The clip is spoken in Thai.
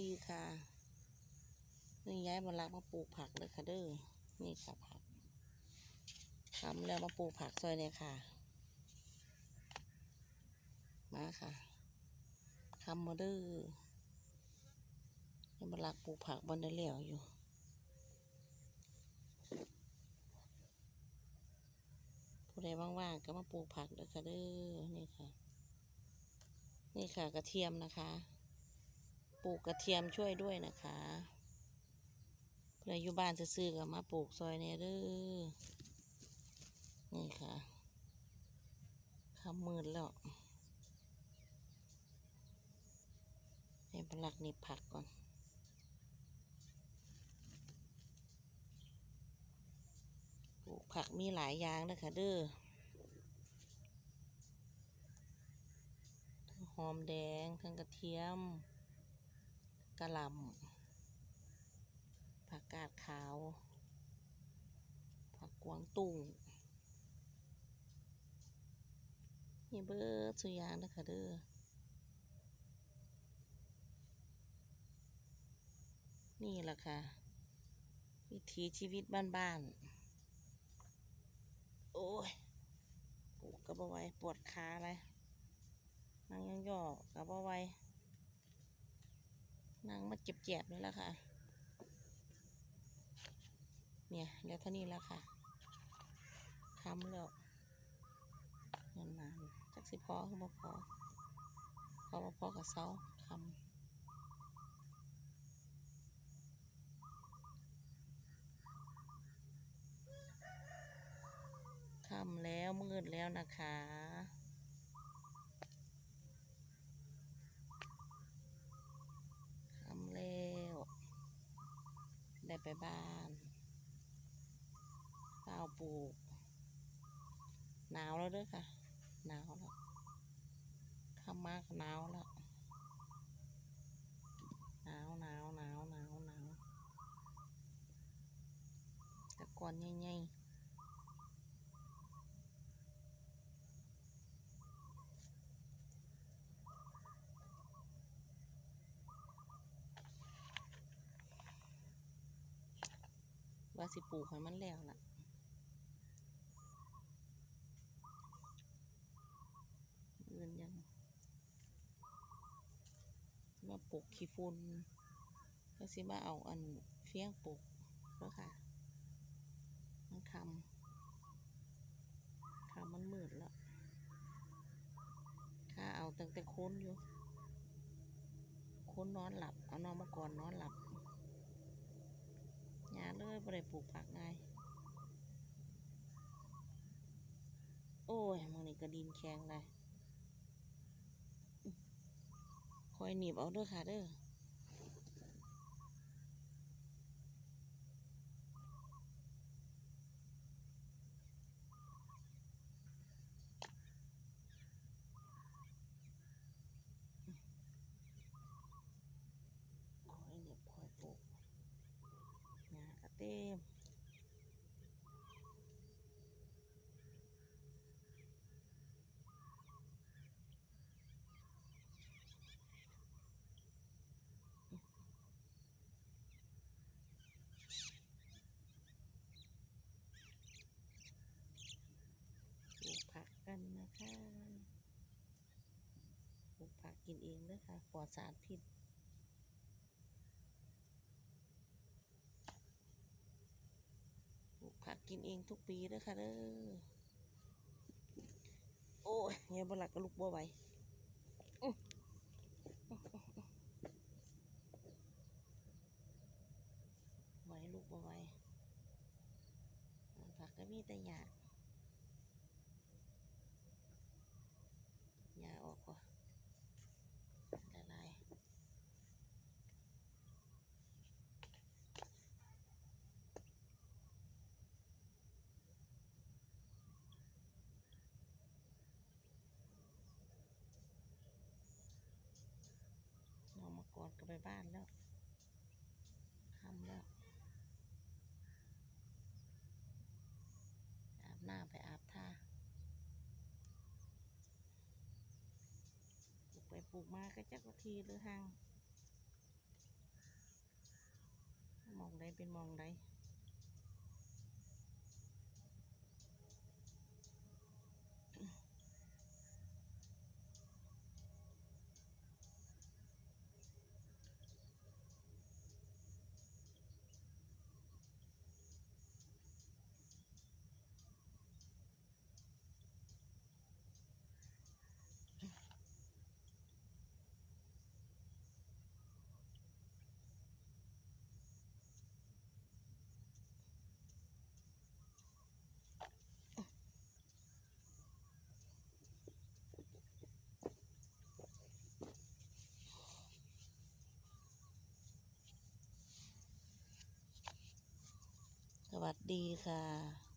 ดีค่ะนี่ย้ายมาลักมาปลูกผักเลยค่ะเด้อนี่ค่ะผักทำแล้วมาปลูกผักซอยเนี่ยค่ะ มาค่ะทำมาเด้อยังมาลักปลูกผักบนได้แล้วอยู่ผู้ใดว่างๆก็มาปลูกผักเด้อค่ะเด้อนี่ค่ะ นี่ค่ะกระเทียมนะคะ ปลูกกระเทียมช่วยด้วยนะคะเพื่ออยู่บ้านซื้อๆก็มาปลูกซอยเนี่ยเด้อนี่ค่ะคำมืดแล้วให้พลักนี่ผักก่อนปลูกผักมีหลายอย่างนะคะเด้อทั้งหอมแดงทั้งกระเทียม กะหล่ำผักกาดขาว ผักกวางตุ้งนี่เบิร์ดสุยางนะคะเด้อนี่แหละค่ะ วิถีชีวิตบ้านๆ โอ้ยปลูกกระบไว้ปวดขาเลยนั่งย่อๆกระบไว้ เจ็บๆนี่แหละค่ะ เนี่ยแล้วเท่านี้แล้วค่ะคำแล้วเงินมาจักสิพอคือบ่พอพอบ่พอกับเสาคำคำแล้วมืดแล้วนะคะ ทำแล้วได้ไป บานเปล่าปลูก หนาวแล้วด้วยค่ะ หนาวแล้วข้ามากหนาวแล้ว หนาวหนาวหนาวหนาวหนาวแต่ก่อนใหญ่ๆ ว่าสิปลูกให้มันแล้วล่ะเงินยังมาปลูกขี้ฝุ่นก็สิมาเอาอันเฟี้ยงปลูกแล้วค่ะ มันคำคำมันมืดแล้วข้าเอาตั้งแต่โค้นอยู่โค้นนอนหลับ เอานอนมาก่อนนอนหลับ ยาเลยบ่ได้ปลูกผักไงโอ้ยมันนี่ก็ดินแข็งเลยคอยหนีบเอาเด้อค่ะเด้อ คอยหนีบคอยปลูกหญ้ากระ เต็มปลูกผักกันนะคะ ปลูกผักกินเองเด้อค่ะปลอดสารพิษ ปลูก ผักกินเองทุกปีเด้อค่ะเด้อโอ้ยเงี้ยบหลักก็ลุกบ่ไหวอื้อไหวลูกบ่ไหวผักก็มีแต่หยา อดกลับไปบ้านแล้วทำแล้ว อาบน้ำไปอาบท่าปลูกไปปลูกมาก็จักทีหรือห่างมองใดเป็นมองใด ดีค่ะ